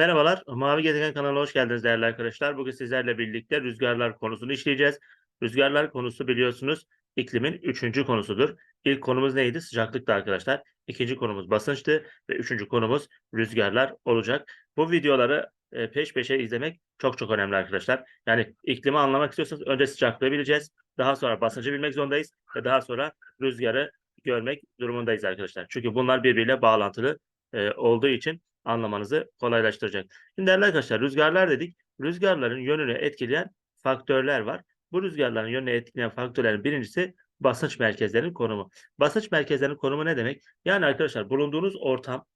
Merhabalar, Mavi Gezegen kanalına hoş geldiniz değerli arkadaşlar. Bugün sizlerle birlikte rüzgarlar konusunu işleyeceğiz. Rüzgarlar konusu biliyorsunuz iklimin üçüncü konusudur. İlk konumuz neydi? Sıcaklıktı arkadaşlar. İkinci konumuz basınçtı ve üçüncü konumuz rüzgarlar olacak. Bu videoları e, peş peşe izlemek çok çok önemli arkadaşlar. Yani iklimi anlamak istiyorsanız önce sıcaklığı bileceğiz. Daha sonra basıncı bilmek zorundayız ve daha sonra rüzgarı görmek durumundayız arkadaşlar. Çünkü bunlar birbiriyle bağlantılı e, olduğu için anlamanızı kolaylaştıracak. Şimdi arkadaşlar rüzgarlar dedik. Rüzgarların yönünü etkileyen faktörler var. Bu rüzgarların yönünü etkileyen faktörlerin birincisi basınç merkezlerinin konumu. Basınç merkezlerinin konumu ne demek? Yani arkadaşlar bulunduğunuz ortam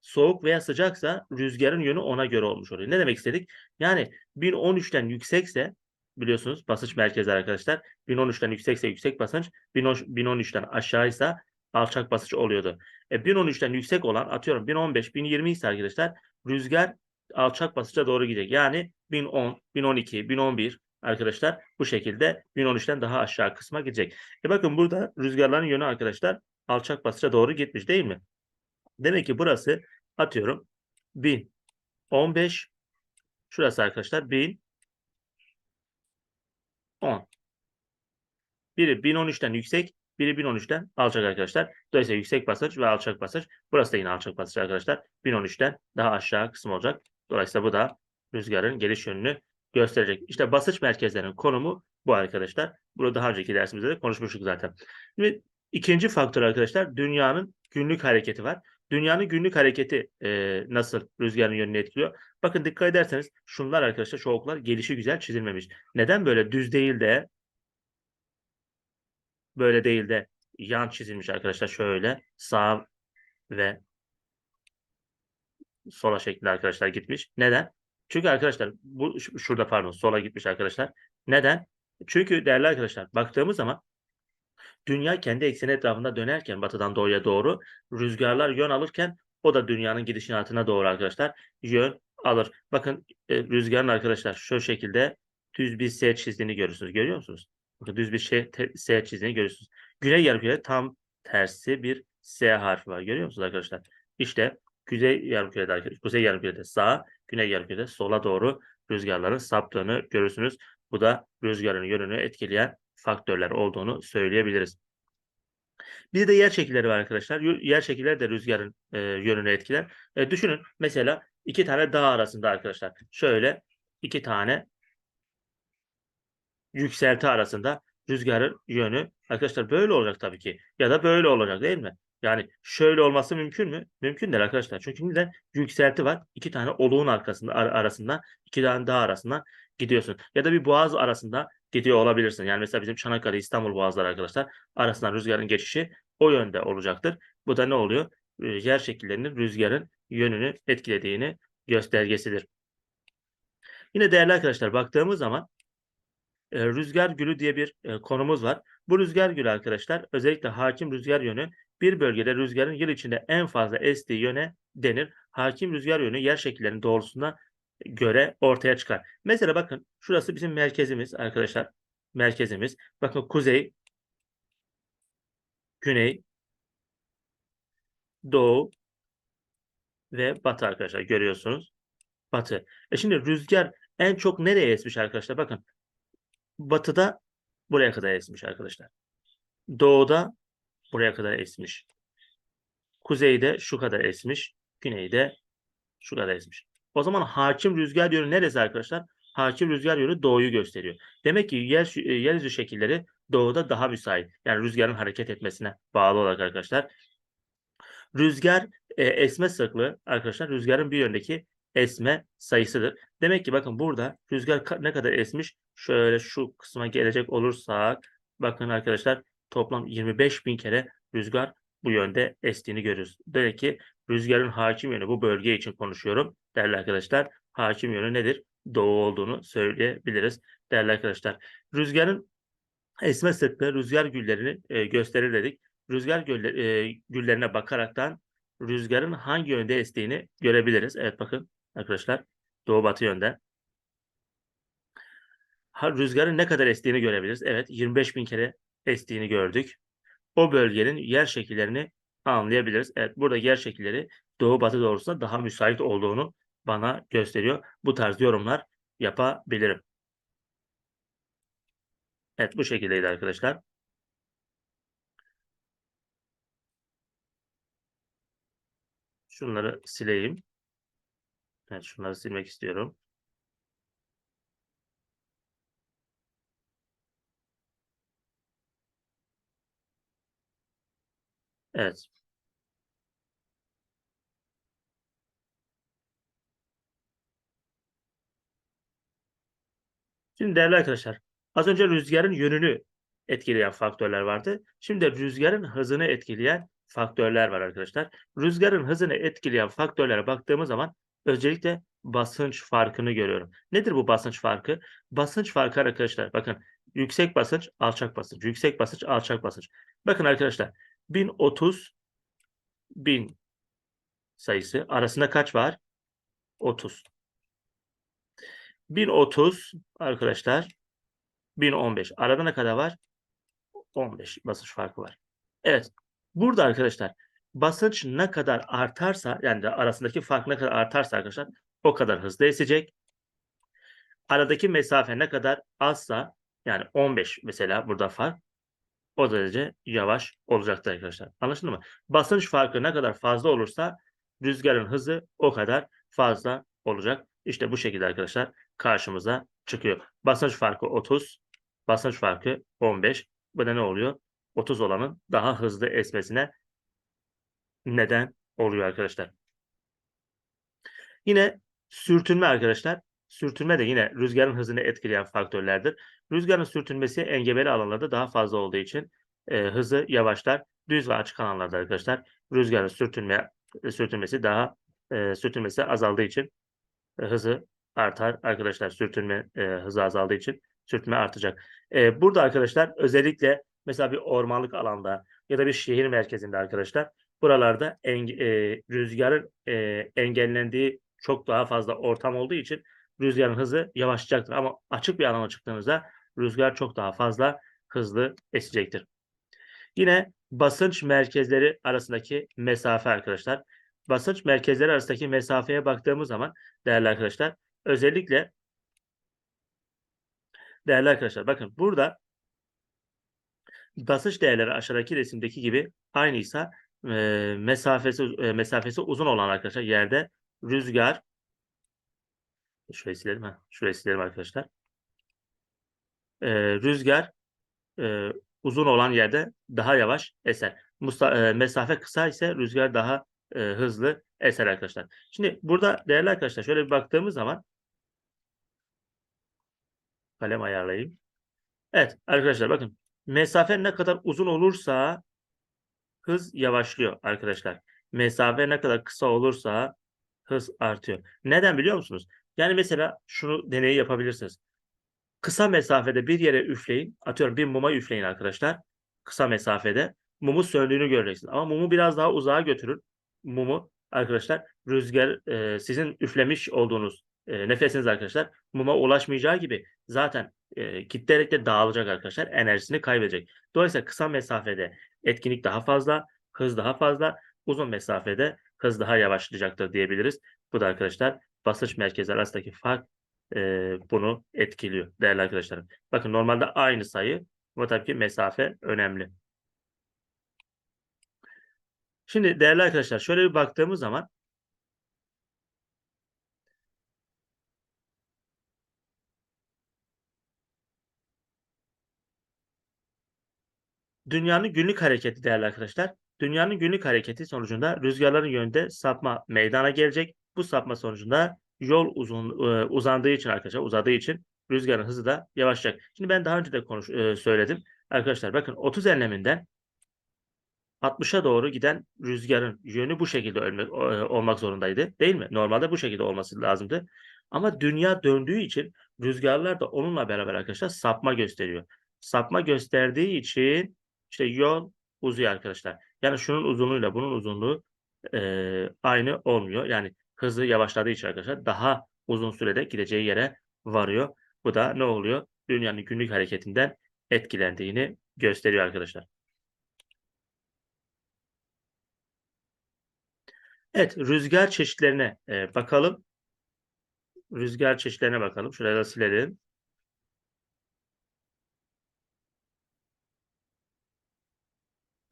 soğuk veya sıcaksa rüzgarın yönü ona göre olmuş oluyor. Ne demek istedik? Yani 1013'ten yüksekse biliyorsunuz basınç merkezleri arkadaşlar 1013'ten yüksekse yüksek basınç 1013'ten aşağıysa alçak basınç oluyordu. E, 1013'ten yüksek olan atıyorum 1015, 1020 ise arkadaşlar rüzgar alçak basınca doğru gidecek. Yani 1010, 1012, 1011 arkadaşlar bu şekilde 1013'ten daha aşağı kısma gidecek. E bakın burada rüzgarların yönü arkadaşlar alçak basınca doğru gitmiş değil mi? Demek ki burası atıyorum 1015 şurası arkadaşlar 1010 biri 1013'ten yüksek biri 1013'ten alçak arkadaşlar. Dolayısıyla yüksek basınç ve alçak basınç. Burası da yine alçak basınç arkadaşlar. 1013'ten daha aşağı kısım olacak. Dolayısıyla bu da rüzgarın geliş yönünü gösterecek. İşte basınç merkezlerinin konumu bu arkadaşlar. Bunu daha önceki dersimizde de konuşmuştuk zaten. Şimdi ikinci faktör arkadaşlar dünyanın günlük hareketi var. Dünyanın günlük hareketi e, nasıl rüzgarın yönünü etkiliyor? Bakın dikkat ederseniz şunlar arkadaşlar şu gelişi güzel çizilmemiş. Neden böyle düz değil de böyle değil de yan çizilmiş arkadaşlar şöyle sağ ve sola şeklinde arkadaşlar gitmiş. Neden? Çünkü arkadaşlar bu şurada pardon sola gitmiş arkadaşlar. Neden? Çünkü değerli arkadaşlar baktığımız zaman dünya kendi ekseni etrafında dönerken batıdan doğuya doğru rüzgarlar yön alırken o da dünyanın gidişatına doğru arkadaşlar yön alır. Bakın e, rüzgarın arkadaşlar şu şekilde düz bir S çizdiğini görürsünüz. Görüyor musunuz? Düz bir şey S çizdiğini görüyorsunuz. Güney yarımkürede tam tersi bir S harfi var. Görüyor musunuz arkadaşlar? İşte kuzey yarımkürede arkadaşlar. Kuzey yarımkürede sağa, güney yarımkürede sola doğru rüzgarların saptığını görürsünüz. Bu da rüzgarın yönünü etkileyen faktörler olduğunu söyleyebiliriz. Bir de yer şekilleri var arkadaşlar. Yer şekilleri de rüzgarın e, yönünü etkiler. E, düşünün mesela iki tane dağ arasında arkadaşlar. Şöyle iki tane yükselti arasında rüzgarın yönü arkadaşlar böyle olacak tabii ki. Ya da böyle olacak değil mi? Yani şöyle olması mümkün mü? Mümkün değil arkadaşlar. Çünkü neden? Yükselti var. İki tane oluğun arkasında ar arasında iki tane dağ arasında gidiyorsun. Ya da bir boğaz arasında gidiyor olabilirsin. Yani mesela bizim Çanakkale İstanbul boğazları arkadaşlar arasından rüzgarın geçişi o yönde olacaktır. Bu da ne oluyor? Yer şekillerinin rüzgarın yönünü etkilediğini göstergesidir. Yine değerli arkadaşlar baktığımız zaman e, rüzgar gülü diye bir e, konumuz var. Bu rüzgar gülü arkadaşlar özellikle hakim rüzgar yönü bir bölgede rüzgarın yıl içinde en fazla estiği yöne denir. Hakim rüzgar yönü yer şekillerinin doğrultusuna göre ortaya çıkar. Mesela bakın şurası bizim merkezimiz arkadaşlar. Merkezimiz. Bakın kuzey, güney, doğu ve batı arkadaşlar görüyorsunuz. Batı. E şimdi rüzgar en çok nereye esmiş arkadaşlar? Bakın batıda buraya kadar esmiş arkadaşlar. Doğuda buraya kadar esmiş. Kuzeyde şu kadar esmiş. Güneyde şu kadar esmiş. O zaman hakim rüzgar yönü neresi arkadaşlar? Hakim rüzgar yönü doğuyu gösteriyor. Demek ki yer, e, yeryüzü şekilleri doğuda daha müsait. Yani rüzgarın hareket etmesine bağlı olarak arkadaşlar. Rüzgar e, esme sıklığı arkadaşlar rüzgarın bir yöndeki esme sayısıdır. Demek ki bakın burada rüzgar ne kadar esmiş? Şöyle şu kısma gelecek olursak bakın arkadaşlar toplam 25 bin kere rüzgar bu yönde estiğini görürüz. Demek ki rüzgarın hakim yönü bu bölge için konuşuyorum. Değerli arkadaşlar hakim yönü nedir? Doğu olduğunu söyleyebiliriz. Değerli arkadaşlar rüzgarın esme sıklığı rüzgar güllerini e, gösterir dedik. Rüzgar güller, e, güllerine bakaraktan rüzgarın hangi yönde estiğini görebiliriz. Evet bakın arkadaşlar doğu batı yönde. Rüzgarın ne kadar estiğini görebiliriz. Evet 25 bin kere estiğini gördük. O bölgenin yer şekillerini anlayabiliriz. Evet burada yer şekilleri doğu batı doğrusunda daha müsait olduğunu bana gösteriyor. Bu tarz yorumlar yapabilirim. Evet bu şekildeydi arkadaşlar. Şunları sileyim. Evet şunları silmek istiyorum. Evet. Şimdi değerli arkadaşlar, az önce rüzgarın yönünü etkileyen faktörler vardı. Şimdi rüzgarın hızını etkileyen faktörler var arkadaşlar. Rüzgarın hızını etkileyen faktörlere baktığımız zaman özellikle basınç farkını görüyorum. Nedir bu basınç farkı? Basınç farkı arkadaşlar bakın yüksek basınç, alçak basınç, yüksek basınç, alçak basınç. Bakın arkadaşlar 1030 1000 sayısı arasında kaç var? 30. 1030 arkadaşlar 1015. Arada ne kadar var? 15 basınç farkı var. Evet. Burada arkadaşlar basınç ne kadar artarsa yani de arasındaki fark ne kadar artarsa arkadaşlar o kadar hızlı esecek. Aradaki mesafe ne kadar azsa yani 15 mesela burada fark o derece yavaş olacaktır arkadaşlar. Anlaşıldı mı? Basınç farkı ne kadar fazla olursa rüzgarın hızı o kadar fazla olacak. İşte bu şekilde arkadaşlar karşımıza çıkıyor. Basınç farkı 30, basınç farkı 15. Bu da ne oluyor? 30 olanın daha hızlı esmesine neden oluyor arkadaşlar. Yine sürtünme arkadaşlar. Sürtünme de yine rüzgarın hızını etkileyen faktörlerdir. Rüzgarın sürtünmesi engebeli alanlarda daha fazla olduğu için e, hızı yavaşlar. Düz ve açık alanlarda arkadaşlar rüzgarın sürtünme sürtünmesi daha e, sürtünmesi azaldığı için e, hızı artar arkadaşlar. Sürtünme e, hızı azaldığı için sürtünme artacak. E, burada arkadaşlar özellikle mesela bir ormanlık alanda ya da bir şehir merkezinde arkadaşlar buralarda en, e, rüzgarın e, engellendiği çok daha fazla ortam olduğu için rüzgarın hızı yavaşlayacaktır. Ama açık bir alana çıktığınızda rüzgar çok daha fazla hızlı esecektir. Yine basınç merkezleri arasındaki mesafe arkadaşlar. Basınç merkezleri arasındaki mesafeye baktığımız zaman değerli arkadaşlar özellikle değerli arkadaşlar bakın burada basınç değerleri aşağıdaki resimdeki gibi aynıysa e, mesafesi e, mesafesi uzun olan arkadaşlar yerde rüzgar şurayı silelim ha şurayı silelim arkadaşlar e, rüzgar e, uzun olan yerde daha yavaş eser. Musta, e, mesafe kısa ise rüzgar daha e, hızlı eser arkadaşlar. Şimdi burada değerli arkadaşlar şöyle bir baktığımız zaman kalem ayarlayayım. Evet arkadaşlar bakın mesafe ne kadar uzun olursa hız yavaşlıyor arkadaşlar. Mesafe ne kadar kısa olursa hız artıyor. Neden biliyor musunuz? Yani mesela şunu deneyi yapabilirsiniz. Kısa mesafede bir yere üfleyin. Atıyorum bir muma üfleyin arkadaşlar. Kısa mesafede. Mumu söndüğünü göreceksiniz. Ama mumu biraz daha uzağa götürün. Mumu arkadaşlar rüzgar e, sizin üflemiş olduğunuz e, nefesiniz arkadaşlar muma ulaşmayacağı gibi zaten e, giderek de dağılacak arkadaşlar. Enerjisini kaybedecek. Dolayısıyla kısa mesafede etkinlik daha fazla, hız daha fazla, uzun mesafede hız daha yavaşlayacaktır diyebiliriz. Bu da arkadaşlar basınç merkezleri arasındaki fark e, bunu etkiliyor değerli arkadaşlarım. Bakın normalde aynı sayı ama tabii ki mesafe önemli. Şimdi değerli arkadaşlar şöyle bir baktığımız zaman Dünyanın günlük hareketi değerli arkadaşlar. Dünyanın günlük hareketi sonucunda rüzgarların yönünde sapma meydana gelecek. Bu sapma sonucunda yol uzun e, uzandığı için arkadaşlar uzadığı için rüzgarın hızı da yavaşlayacak. Şimdi ben daha önce de konuş e, söyledim. Arkadaşlar bakın 30 enleminden 60'a doğru giden rüzgarın yönü bu şekilde ölmek, olmak zorundaydı. Değil mi? Normalde bu şekilde olması lazımdı. Ama dünya döndüğü için rüzgarlar da onunla beraber arkadaşlar sapma gösteriyor. Sapma gösterdiği için işte yol uzuyor arkadaşlar. Yani şunun uzunluğuyla bunun uzunluğu e, aynı olmuyor. Yani hızı yavaşladığı için arkadaşlar daha uzun sürede gideceği yere varıyor. Bu da ne oluyor? Dünyanın günlük hareketinden etkilendiğini gösteriyor arkadaşlar. Evet, rüzgar çeşitlerine e, bakalım. rüzgar çeşitlerine bakalım. Şuraya da silelim.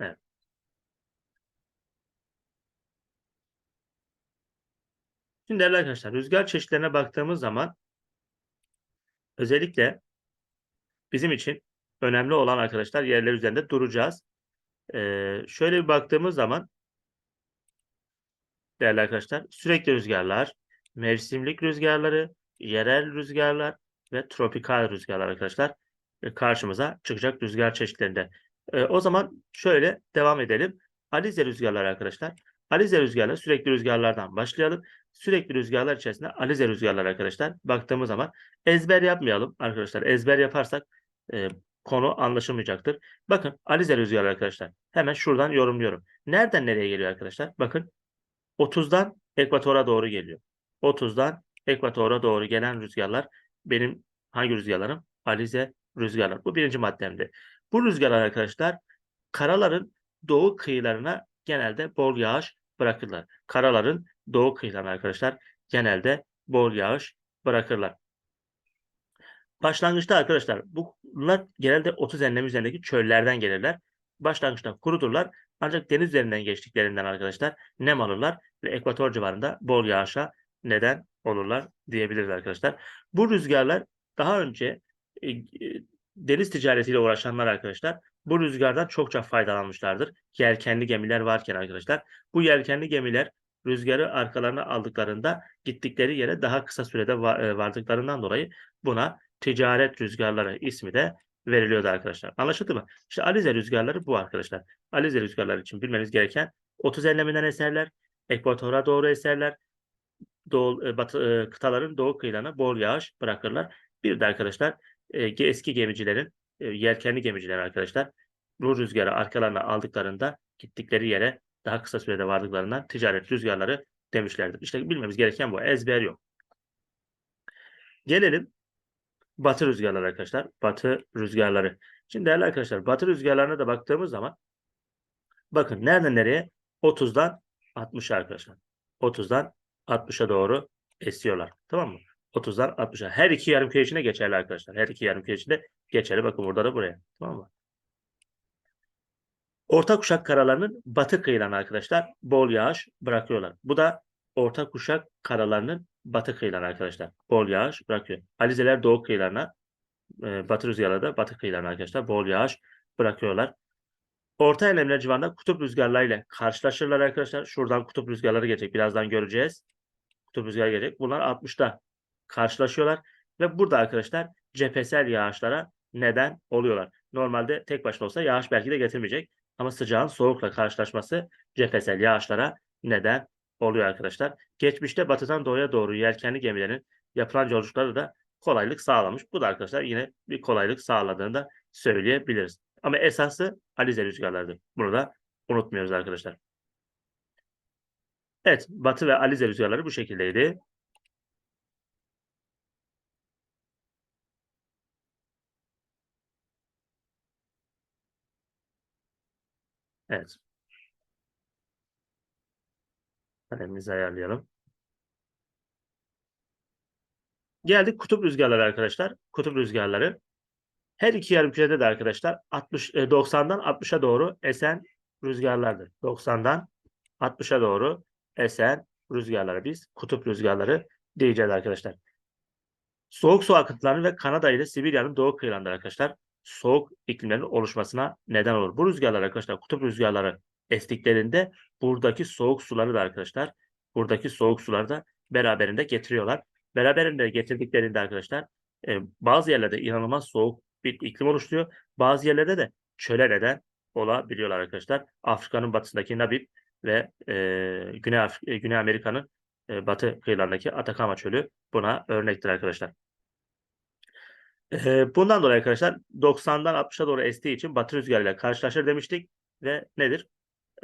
Evet. Şimdi değerli arkadaşlar rüzgar çeşitlerine baktığımız zaman özellikle bizim için önemli olan arkadaşlar yerler üzerinde duracağız. Ee, şöyle bir baktığımız zaman değerli arkadaşlar sürekli rüzgarlar, mevsimlik rüzgarları, yerel rüzgarlar ve tropikal rüzgarlar arkadaşlar e, karşımıza çıkacak rüzgar çeşitlerinde. E, o zaman şöyle devam edelim. Alize rüzgarları arkadaşlar. Alize rüzgarları sürekli rüzgarlardan başlayalım. Sürekli rüzgarlar içerisinde alize rüzgarlar arkadaşlar. Baktığımız zaman ezber yapmayalım arkadaşlar. Ezber yaparsak e, konu anlaşılmayacaktır. Bakın alize rüzgarları arkadaşlar. Hemen şuradan yorumluyorum. Nereden nereye geliyor arkadaşlar? Bakın 30'dan ekvatora doğru geliyor. 30'dan ekvatora doğru gelen rüzgarlar benim hangi rüzgarlarım? Alize rüzgarlar. Bu birinci maddemdi. Bu rüzgarlar arkadaşlar karaların doğu kıyılarına genelde bol yağış bırakırlar. Karaların doğu kıyılarına arkadaşlar genelde bol yağış bırakırlar. Başlangıçta arkadaşlar bunlar genelde 30 enlem üzerindeki çöllerden gelirler. Başlangıçta kurudurlar ancak deniz üzerinden geçtiklerinden arkadaşlar nem alırlar ve ekvator civarında bol yağışa neden olurlar diyebiliriz arkadaşlar. Bu rüzgarlar daha önce e, e, deniz ticaretiyle uğraşanlar arkadaşlar bu rüzgardan çokça faydalanmışlardır. Yelkenli gemiler varken arkadaşlar bu yelkenli gemiler rüzgarı arkalarına aldıklarında gittikleri yere daha kısa sürede e, vardıklarından dolayı buna ticaret rüzgarları ismi de veriliyordu arkadaşlar. Anlaşıldı mı? İşte Alize rüzgarları bu arkadaşlar. Alize rüzgarları için bilmeniz gereken 30 enleminden eserler, ekvatora doğru eserler, doğu, e, batı, e, kıtaların doğu kıyılarına bol yağış bırakırlar. Bir de arkadaşlar eski gemicilerin, yelkenli gemiciler arkadaşlar bu rüzgarı arkalarına aldıklarında gittikleri yere daha kısa sürede vardıklarından ticaret rüzgarları demişlerdir. İşte bilmemiz gereken bu. Ezber yok. Gelelim batı rüzgarları arkadaşlar. Batı rüzgarları. Şimdi değerli arkadaşlar batı rüzgarlarına da baktığımız zaman bakın nereden nereye? 30'dan 60'a arkadaşlar. 30'dan 60'a doğru esiyorlar. Tamam mı? 30'dan 60'a. Her iki yarım köy içinde geçerli arkadaşlar. Her iki yarım köy içinde geçerli. Bakın burada da buraya. Tamam mı? Orta kuşak karalarının batı kıyılarına arkadaşlar bol yağış bırakıyorlar. Bu da orta kuşak karalarının batı kıyılarına arkadaşlar bol yağış bırakıyor. Alizeler doğu kıyılarına, e, batı rüzgarları da batı kıyılarına arkadaşlar bol yağış bırakıyorlar. Orta enlemler civarında kutup rüzgarlarıyla karşılaşırlar arkadaşlar. Şuradan kutup rüzgarları gelecek. Birazdan göreceğiz. Kutup rüzgarı gelecek. Bunlar 60'ta karşılaşıyorlar. Ve burada arkadaşlar cephesel yağışlara neden oluyorlar. Normalde tek başına olsa yağış belki de getirmeyecek. Ama sıcağın soğukla karşılaşması cephesel yağışlara neden oluyor arkadaşlar. Geçmişte batıdan doğuya doğru yelkenli gemilerin yapılan yolculukları da kolaylık sağlamış. Bu da arkadaşlar yine bir kolaylık sağladığını da söyleyebiliriz. Ama esası alize rüzgarlardır. Bunu da unutmuyoruz arkadaşlar. Evet, batı ve alize rüzgarları bu şekildeydi. Evet. Kalemimizi ayarlayalım. Geldik kutup rüzgarları arkadaşlar. Kutup rüzgarları. Her iki yarım kürede de arkadaşlar 60 90'dan 60'a doğru esen rüzgarlardır. 90'dan 60'a doğru esen rüzgarları biz kutup rüzgarları diyeceğiz arkadaşlar. Soğuk su akıntıları ve Kanada ile Sibirya'nın doğu kıyılarında arkadaşlar soğuk iklimlerin oluşmasına neden olur. Bu rüzgarlar arkadaşlar kutup rüzgarları estiklerinde buradaki soğuk suları da arkadaşlar buradaki soğuk suları da beraberinde getiriyorlar. Beraberinde getirdiklerinde arkadaşlar e, bazı yerlerde inanılmaz soğuk bir iklim oluşturuyor. Bazı yerlerde de çöle neden olabiliyorlar arkadaşlar. Afrika'nın batısındaki Nabib ve e, Güney, e, Güney Amerika'nın e, batı kıyılarındaki Atakama çölü buna örnektir arkadaşlar. E, bundan dolayı arkadaşlar 90'dan 60'a doğru estiği için batı rüzgarıyla karşılaşır demiştik ve nedir?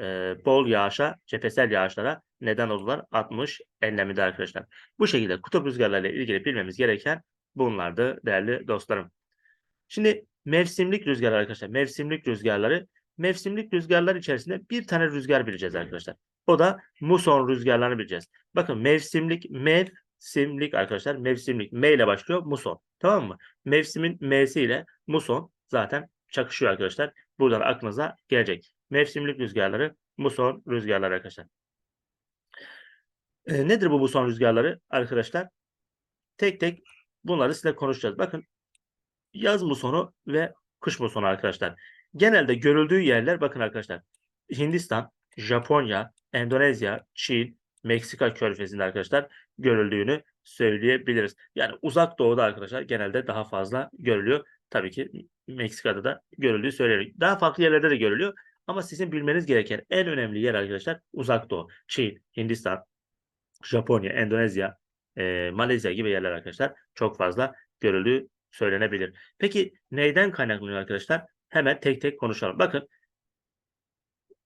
e, bol yağışa, cephesel yağışlara neden olurlar 60 enleminde arkadaşlar. Bu şekilde kutup rüzgarlarıyla ilgili bilmemiz gereken bunlardı değerli dostlarım. Şimdi mevsimlik rüzgar arkadaşlar. Mevsimlik rüzgarları. Mevsimlik rüzgarlar içerisinde bir tane rüzgar bileceğiz arkadaşlar. O da muson rüzgarlarını bileceğiz. Bakın mevsimlik mev Mevsimlik arkadaşlar. Mevsimlik. M ile başlıyor. Muson. Tamam mı? Mevsimin M'si ile muson zaten çakışıyor arkadaşlar. Buradan aklınıza gelecek. Mevsimlik rüzgarları, muson rüzgarları arkadaşlar. E, nedir bu muson rüzgarları arkadaşlar? Tek tek bunları size konuşacağız. Bakın yaz musonu ve kış musonu arkadaşlar. Genelde görüldüğü yerler bakın arkadaşlar. Hindistan, Japonya, Endonezya, Çin, Meksika körfezinde arkadaşlar görüldüğünü söyleyebiliriz. Yani uzak doğuda arkadaşlar genelde daha fazla görülüyor. Tabii ki Meksika'da da görüldüğü söyleniyor. Daha farklı yerlerde de görülüyor. Ama sizin bilmeniz gereken en önemli yer arkadaşlar uzak doğu. Çin, Hindistan, Japonya, Endonezya, e, Malezya gibi yerler arkadaşlar çok fazla görüldüğü söylenebilir. Peki neyden kaynaklanıyor arkadaşlar? Hemen tek tek konuşalım. Bakın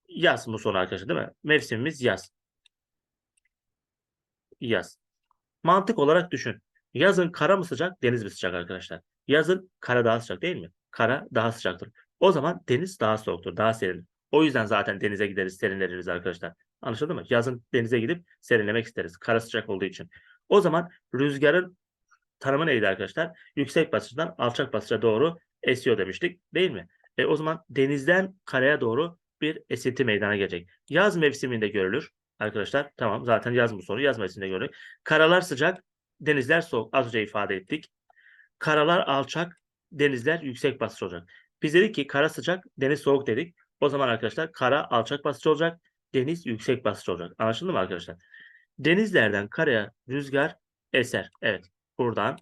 yaz muson arkadaşlar değil mi? Mevsimimiz yaz. Yaz. Mantık olarak düşün. Yazın kara mı sıcak, deniz mi sıcak arkadaşlar? Yazın kara daha sıcak değil mi? Kara daha sıcaktır. O zaman deniz daha soğuktur, daha serin. O yüzden zaten denize gideriz, serinleriz arkadaşlar. Anlaşıldı mı? Yazın denize gidip serinlemek isteriz. Kara sıcak olduğu için. O zaman rüzgarın tanımı neydi arkadaşlar? Yüksek basınçtan alçak basınca doğru esiyor demiştik değil mi? E, o zaman denizden karaya doğru bir esinti meydana gelecek. Yaz mevsiminde görülür. Arkadaşlar tamam zaten yaz bu soru yaz mevsiminde görülür. Karalar sıcak, denizler soğuk. Az önce ifade ettik. Karalar alçak, denizler yüksek basınç olacak. Biz dedik ki kara sıcak, deniz soğuk dedik. O zaman arkadaşlar kara alçak basınç olacak, deniz yüksek basınç olacak. Anlaşıldı mı arkadaşlar? Denizlerden karaya rüzgar eser. Evet. Buradan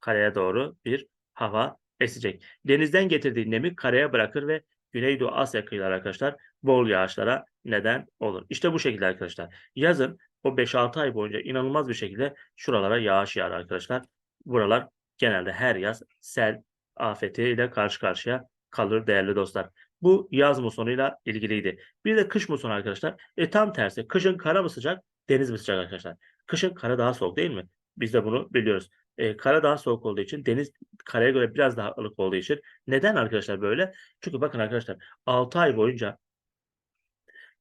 karaya doğru bir hava esecek. Denizden getirdiği nemi karaya bırakır ve Güneydoğu Asya kıyıları arkadaşlar bol yağışlara neden olur. İşte bu şekilde arkadaşlar. Yazın o 5-6 ay boyunca inanılmaz bir şekilde şuralara yağış yağar arkadaşlar. Buralar genelde her yaz sel afetiyle karşı karşıya kalır değerli dostlar. Bu yaz musonuyla ilgiliydi. Bir de kış musonu arkadaşlar. E tam tersi. Kışın kara mı sıcak, deniz mi sıcak arkadaşlar? Kışın kara daha soğuk değil mi? Biz de bunu biliyoruz. E, kara daha soğuk olduğu için, deniz karaya göre biraz daha ılık olduğu için. Neden arkadaşlar böyle? Çünkü bakın arkadaşlar 6 ay boyunca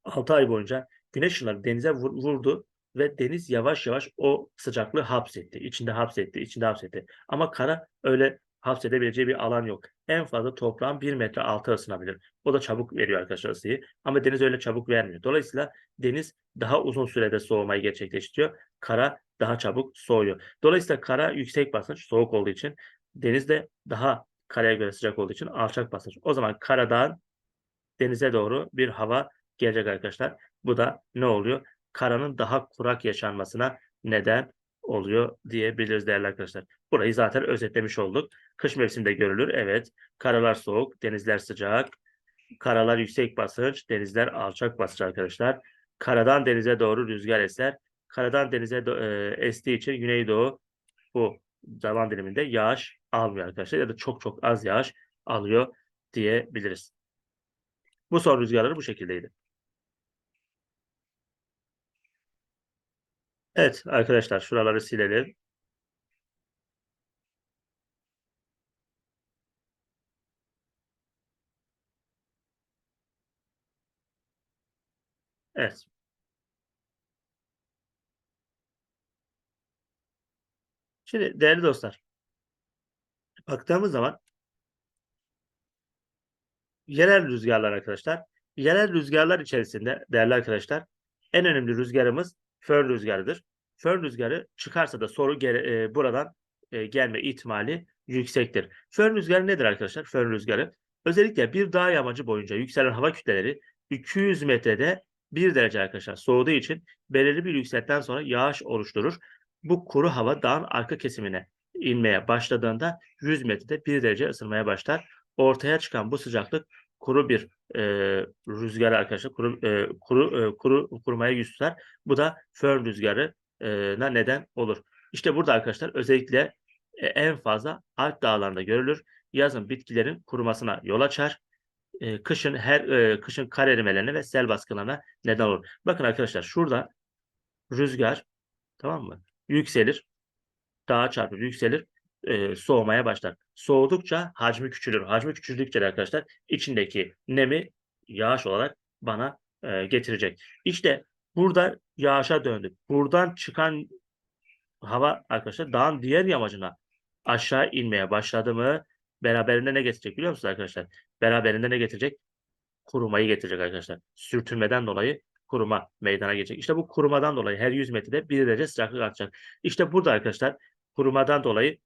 6 ay boyunca güneş ışınları denize vurdu ve deniz yavaş yavaş o sıcaklığı hapsetti. İçinde hapsetti, içinde hapsetti. Ama kara öyle hapsedebileceği bir alan yok. En fazla toprağın 1 metre altı ısınabilir. O da çabuk veriyor arkadaşlar ısıyı. Ama deniz öyle çabuk vermiyor. Dolayısıyla deniz daha uzun sürede soğumayı gerçekleştiriyor. Kara daha çabuk soğuyor. Dolayısıyla kara yüksek basınç soğuk olduğu için deniz de daha karaya göre sıcak olduğu için alçak basınç. O zaman karadan denize doğru bir hava gelecek arkadaşlar. Bu da ne oluyor? Karanın daha kurak yaşanmasına neden oluyor diyebiliriz değerli arkadaşlar. Burayı zaten özetlemiş olduk. Kış mevsiminde görülür. Evet. Karalar soğuk, denizler sıcak. Karalar yüksek basınç, denizler alçak basınç arkadaşlar. Karadan denize doğru rüzgar eser. Karadan denize e, estiği için Güneydoğu bu zaman diliminde yağış almıyor arkadaşlar. Ya da çok çok az yağış alıyor diyebiliriz. Bu son rüzgarları bu şekildeydi. Evet arkadaşlar şuraları silelim. Evet. Şimdi değerli dostlar baktığımız zaman yerel rüzgarlar arkadaşlar. Yerel rüzgarlar içerisinde değerli arkadaşlar en önemli rüzgarımız fön rüzgarıdır. Fön rüzgarı çıkarsa da soru gere, e, buradan e, gelme ihtimali yüksektir. Fön rüzgarı nedir arkadaşlar? Fön rüzgarı özellikle bir dağ yamacı boyunca yükselen hava kütleleri 200 metrede 1 derece arkadaşlar soğuduğu için belirli bir yükseltten sonra yağış oluşturur. Bu kuru hava dağın arka kesimine inmeye başladığında 100 metrede 1 derece ısınmaya başlar. Ortaya çıkan bu sıcaklık kuru bir e, rüzgar arkadaşlar kuru e, kuru e, kuru kurumaya tutar. Bu da fön rüzgarına neden olur. İşte burada arkadaşlar özellikle e, en fazla Alp dağlarında görülür. Yazın bitkilerin kurumasına yol açar. E, kışın her e, kışın kar erimelerine ve sel baskılarına neden olur. Bakın arkadaşlar şurada rüzgar tamam mı? Yükselir. Dağa çarpır, yükselir e, soğumaya başlar. Soğudukça hacmi küçülür. Hacmi küçüldükçe de arkadaşlar içindeki nemi yağış olarak bana e, getirecek. İşte burada yağışa döndük. Buradan çıkan hava arkadaşlar dağın diğer yamacına aşağı inmeye başladı mı beraberinde ne getirecek biliyor musunuz arkadaşlar? Beraberinde ne getirecek? Kurumayı getirecek arkadaşlar. Sürtünmeden dolayı kuruma meydana gelecek. İşte bu kurumadan dolayı her 100 metrede 1 derece sıcaklık artacak. İşte burada arkadaşlar kurumadan dolayı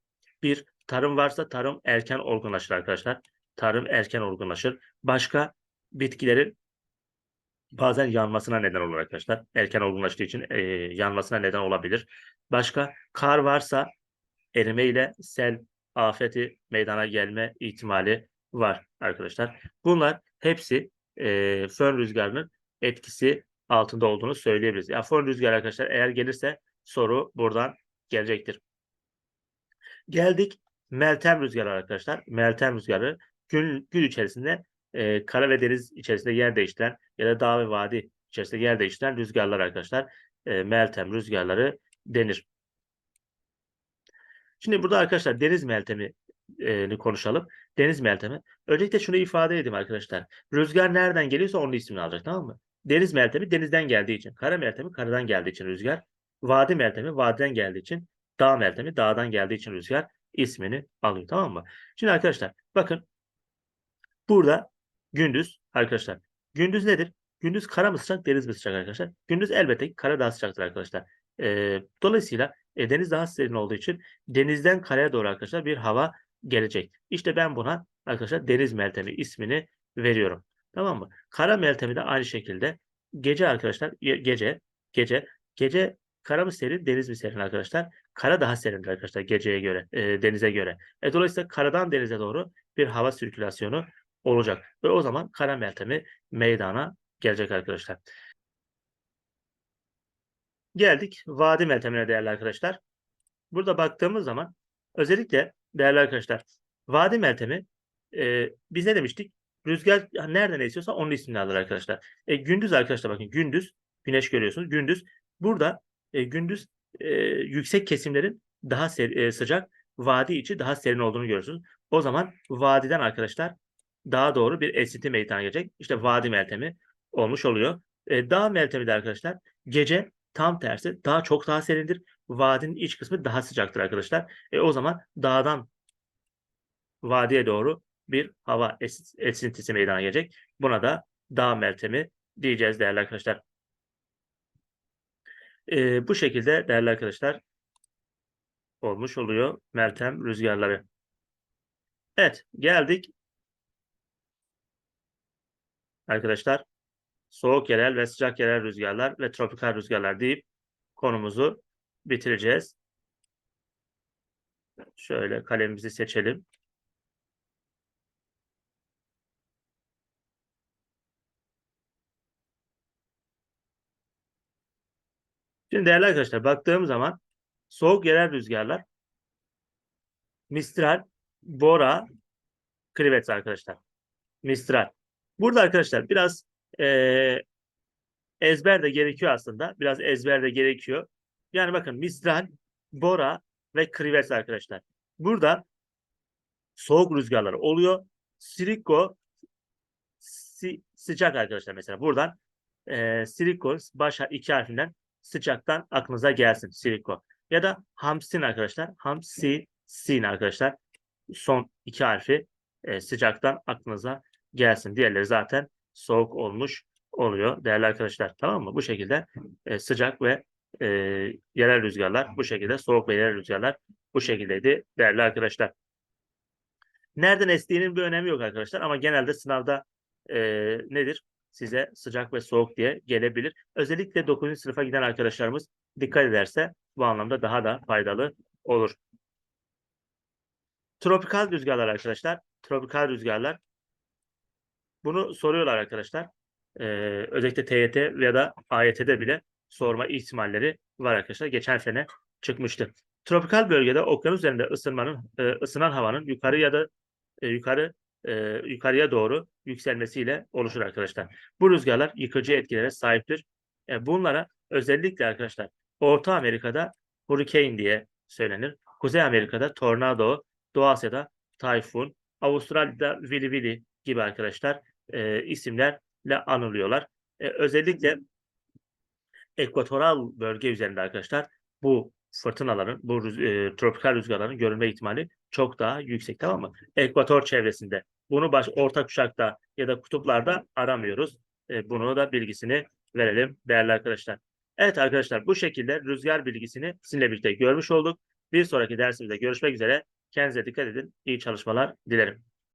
bir tarım varsa tarım erken olgunlaşır arkadaşlar. Tarım erken olgunlaşır. Başka bitkilerin bazen yanmasına neden olur arkadaşlar. Erken olgunlaştığı için e, yanmasına neden olabilir. Başka kar varsa erime ile sel afeti meydana gelme ihtimali var arkadaşlar. Bunlar hepsi e, fön rüzgarının etkisi altında olduğunu söyleyebiliriz. Yani fön rüzgarı arkadaşlar eğer gelirse soru buradan gelecektir. Geldik Meltem rüzgarı arkadaşlar. Meltem rüzgarı gün, gün içerisinde e, kara ve deniz içerisinde yer değiştiren ya da dağ ve vadi içerisinde yer değiştiren rüzgarlar arkadaşlar. E, Meltem rüzgarları denir. Şimdi burada arkadaşlar deniz meltemi e, konuşalım. Deniz meltemi. Öncelikle şunu ifade edeyim arkadaşlar. Rüzgar nereden geliyorsa onun ismini alacak tamam mı? Deniz meltemi denizden geldiği için. Kara meltemi karadan geldiği için rüzgar. Vadi meltemi vadiden geldiği için. Dağ meltemi dağdan geldiği için rüzgar ismini alıyor tamam mı? Şimdi arkadaşlar bakın burada gündüz arkadaşlar. Gündüz nedir? Gündüz kara mı sıcak deniz mi sıcak arkadaşlar? Gündüz elbette kara daha sıcaktır arkadaşlar. Ee, dolayısıyla e, deniz daha serin olduğu için denizden karaya doğru arkadaşlar bir hava gelecek. İşte ben buna arkadaşlar deniz meltemi ismini veriyorum. Tamam mı? Kara meltemi de aynı şekilde gece arkadaşlar gece gece gece kara mı serin deniz mi serin arkadaşlar? Kara daha serindir arkadaşlar geceye göre e, denize göre. E, dolayısıyla karadan denize doğru bir hava sirkülasyonu olacak. Ve o zaman kara meltemi meydana gelecek arkadaşlar. Geldik vadi meltemine değerli arkadaşlar. Burada baktığımız zaman özellikle değerli arkadaşlar vadi meltemi e, biz ne demiştik? Rüzgar nereden esiyorsa onun ismini alır arkadaşlar. E, gündüz arkadaşlar bakın gündüz güneş görüyorsunuz. Gündüz burada e, gündüz e, yüksek kesimlerin daha ser, e, sıcak vadi içi daha serin olduğunu görüyorsunuz. O zaman vadiden arkadaşlar daha doğru bir esinti meydana gelecek. İşte vadi meltemi olmuş oluyor. E, dağ meltemi de arkadaşlar gece tam tersi daha çok daha serindir. Vadinin iç kısmı daha sıcaktır arkadaşlar. E, o zaman dağdan vadiye doğru bir hava es esintisi meydana gelecek. Buna da dağ meltemi diyeceğiz değerli arkadaşlar. E, bu şekilde değerli arkadaşlar olmuş oluyor meltem rüzgarları. Evet geldik arkadaşlar soğuk yerel ve sıcak yerel rüzgarlar ve tropikal rüzgarlar deyip konumuzu bitireceğiz. Şöyle kalemimizi seçelim. Şimdi değerli arkadaşlar baktığım zaman soğuk yerel rüzgarlar Mistral, Bora, Krivet arkadaşlar. Mistral. Burada arkadaşlar biraz e, ezber de gerekiyor aslında. Biraz ezber de gerekiyor. Yani bakın Mistral, Bora ve Krivet arkadaşlar. Burada soğuk rüzgarlar oluyor. Siriko si, sıcak arkadaşlar mesela. Buradan e, Siriko baş iki harfinden sıcaktan aklınıza gelsin. Siriko. Ya da Hamsin arkadaşlar. Hamsi sin arkadaşlar. Son iki harfi e, sıcaktan aklınıza gelsin. Diğerleri zaten soğuk olmuş oluyor değerli arkadaşlar. Tamam mı? Bu şekilde e, sıcak ve e, yerel rüzgarlar bu şekilde soğuk ve yerel rüzgarlar bu şekildeydi değerli arkadaşlar. Nereden estiğinin bir önemi yok arkadaşlar ama genelde sınavda e, nedir? Size sıcak ve soğuk diye gelebilir. Özellikle 9. sınıfa giden arkadaşlarımız dikkat ederse bu anlamda daha da faydalı olur. Tropikal rüzgarlar arkadaşlar. Tropikal rüzgarlar. Bunu soruyorlar arkadaşlar. Ee, özellikle TYT ya da AYT'de bile sorma ihtimalleri var arkadaşlar. Geçen sene çıkmıştı. Tropikal bölgede okyanus üzerinde ısınmanın, e, ısınan havanın yukarı ya da e, yukarı e, yukarıya doğru yükselmesiyle oluşur arkadaşlar. Bu rüzgarlar yıkıcı etkilere sahiptir. E, bunlara özellikle arkadaşlar Orta Amerika'da hurricane diye söylenir. Kuzey Amerika'da tornado, Doğu Asya'da tayfun, Avustralya'da vili vili gibi arkadaşlar e, isimlerle anılıyorlar. E, özellikle ekvatoral bölge üzerinde arkadaşlar bu fırtınaların, bu e, tropikal rüzgarların görülme ihtimali çok daha yüksek tamam mı? Ekvator çevresinde. Bunu baş, orta kuşakta ya da kutuplarda aramıyoruz. E, bunu da bilgisini verelim değerli arkadaşlar. Evet arkadaşlar bu şekilde rüzgar bilgisini sizinle birlikte görmüş olduk. Bir sonraki dersimizde görüşmek üzere. Kendinize dikkat edin. İyi çalışmalar dilerim.